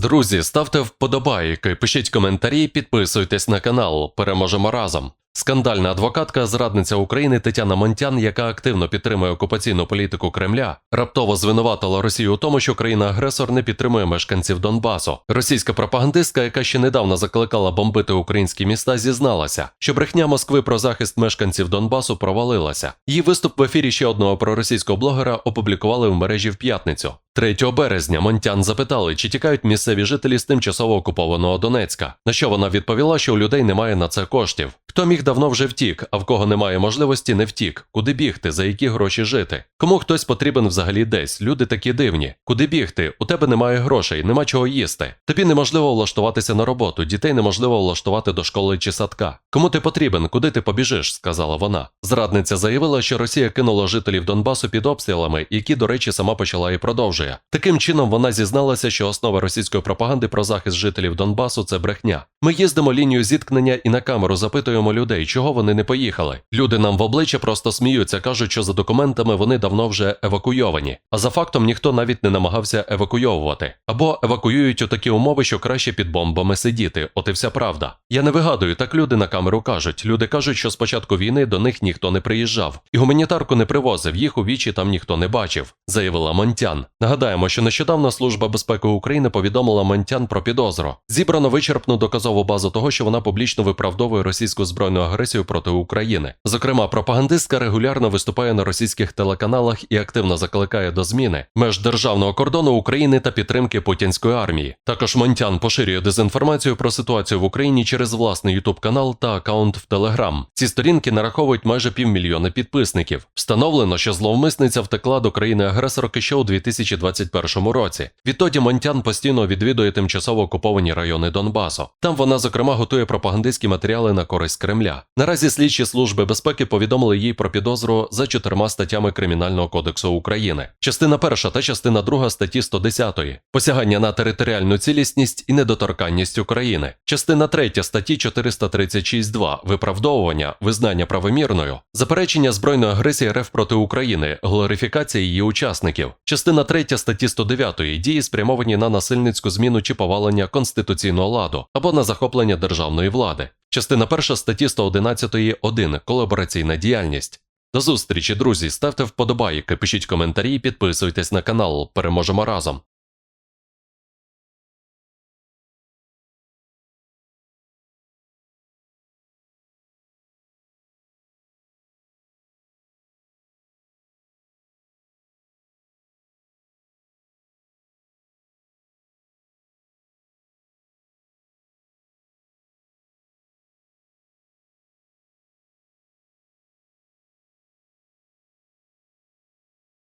Друзі, ставте вподобайки, пишіть коментарі, підписуйтесь на канал. Переможемо разом. Скандальна адвокатка, зрадниця України Тетяна Монтян, яка активно підтримує окупаційну політику Кремля, раптово звинуватила Росію у тому, що країна-агресор не підтримує мешканців Донбасу. Російська пропагандистка, яка ще недавно закликала бомбити українські міста, зізналася, що брехня Москви про захист мешканців Донбасу провалилася. Її виступ в ефірі ще одного проросійського блогера опублікували в мережі в п'ятницю. 3 березня Монтян запитали, чи тікають місцеві жителі з тимчасово окупованого Донецька. На що вона відповіла, що у людей немає на це коштів. Хто міг давно вже втік, а в кого немає можливості, не втік. Куди бігти, за які гроші жити? Кому хтось потрібен взагалі десь? Люди такі дивні. Куди бігти? У тебе немає грошей, нема чого їсти. Тобі неможливо влаштуватися на роботу, дітей неможливо влаштувати до школи чи садка. Кому ти потрібен, куди ти побіжиш? сказала вона. Зрадниця заявила, що Росія кинула жителів Донбасу під обстрілами, які, до речі, сама почала і продовжує. Таким чином вона зізналася, що основа російської пропаганди про захист жителів Донбасу це брехня. Ми їздимо лінію зіткнення і на камеру запитуємо людей, чого вони не поїхали. Люди нам в обличчя просто сміються, кажуть, що за документами вони давно вже евакуйовані. А за фактом ніхто навіть не намагався евакуйовувати. Або евакуюють у такі умови, що краще під бомбами сидіти. От і вся правда. Я не вигадую, так люди на камеру кажуть. Люди кажуть, що з початку війни до них ніхто не приїжджав, і гуманітарку не привозив, їх у вічі там ніхто не бачив, заявила Монтян. Нагадаємо, що нещодавно Служба безпеки України повідомила Монтян про підозру. Зібрано вичерпну доказову базу того, що вона публічно виправдовує російську збройну агресію проти України. Зокрема, пропагандистка регулярно виступає на російських телеканалах і активно закликає до зміни меж державного кордону України та підтримки путінської армії. Також Монтян поширює дезінформацію про ситуацію в Україні через власний ютуб канал та аккаунт в Телеграм. Ці сторінки нараховують майже півмільйона підписників. Встановлено, що зловмисниця втекла до країни-агресорки ще у 2021 році. Відтоді Монтян постійно відвідує тимчасово окуповані райони Донбасу. Там вона, зокрема, готує пропагандистські матеріали на користь Кремля. Наразі слідчі служби безпеки повідомили їй про підозру за чотирма статтями Кримінального кодексу України. Частина перша та частина друга статті 110 посягання на територіальну цілісність і недоторканність України. Частина третя статті 436.2 виправдовування, визнання правомірною, заперечення збройної агресії РФ проти України, глорифікація її учасників. Частина третя статті 109 дії спрямовані на насильницьку зміну чи повалення конституційного ладу або на захоплення державної влади. Частина перша статті 111.1 колабораційна діяльність. До зустрічі, друзі. Ставте вподобайки, пишіть коментарі, підписуйтесь на канал. Переможемо разом.